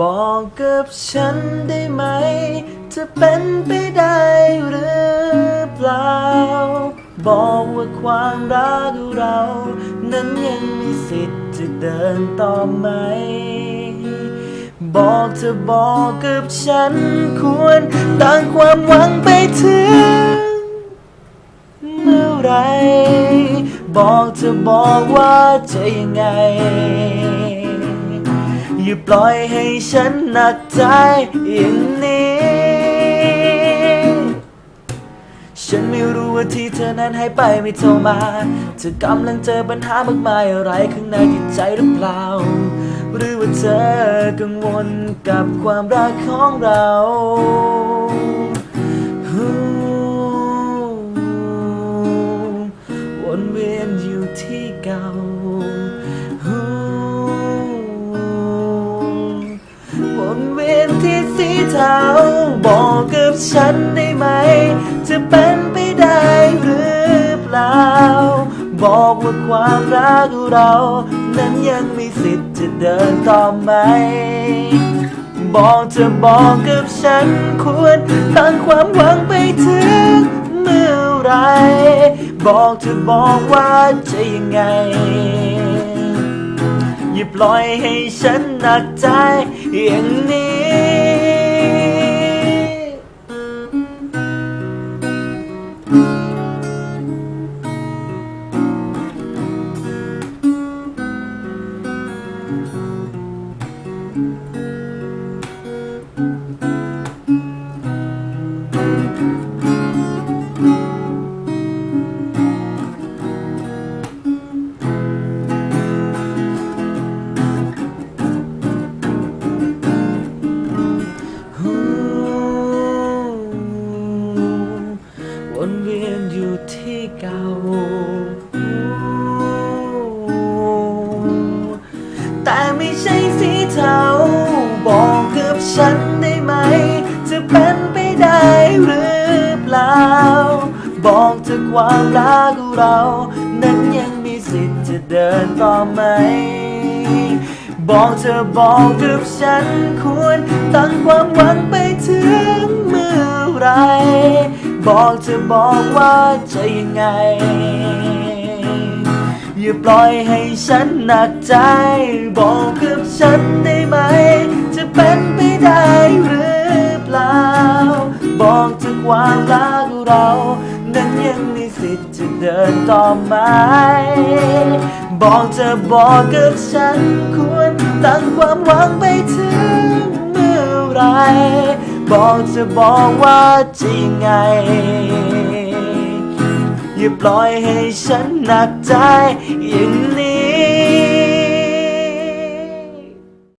บอกกับฉันได้ไหม จะเป็นไปได้หรือเปล่า บอกว่าความรักเรา นั้นยังมีสิทธิ์จะเดินต่อไหม บอกเธอบอกกับฉันควรตั้งความหวังไปถึงเมื่อไร บอกเธอบอกว่าจะยังไง อย่าปล่อยให้ฉันหนักใจอย่างนี้ ฉันไม่รู้ว่าที่เธอนั้นใหายไปไม่โทรมา เธอกำลังเจอปัญหามากมายอะไรข้างในจิตใจหรือเปล่า หรือว่าเธอกังวลกับความรักของเราวนเวียนอยู่ที่เก่า เทาบอกกับฉันได้ไหม จะเป็นไปได้หรือเปล่า บอกว่าความรักเรา นั้นยังมีสิทธิ์จะเดินต่อไหม บอกเธอบอกกับฉันควรตั้งความหวังไปถึงเมื่อไร บอกเธอบอกว่าจะยังไงอย่าปล่อยให้ฉันหนักใจอย่างนี้ วนเวียนอยู่ที่เก่า ไม่ใช่สีเทา บอกกับฉันได้ไหม จะเป็นไปได้หรือเปล่า บอกเธอความรักเรา นั้นยังมีสิทธิ์จะเดินต่อไหม บอกเธอบอกกับฉันควรตั้งความหวังไปถึงเมื่อไร บอกเธอบอกว่าจะยังไง อย่าปล่อยให้ฉันหนักใจ บอกกับฉันได้ไหม จะเป็นไปได้หรือเปล่า บอกถึงความรักเรา นั้นยังมีสิทธิ์จะเดินต่อไหม บอกเธอบอกกับฉันควรตั้งความหวังไปถึงเมื่อไร บอกเธอบอกว่าจะยังไง อย่าปล่อยให้ฉันหนักใจอย่างนี้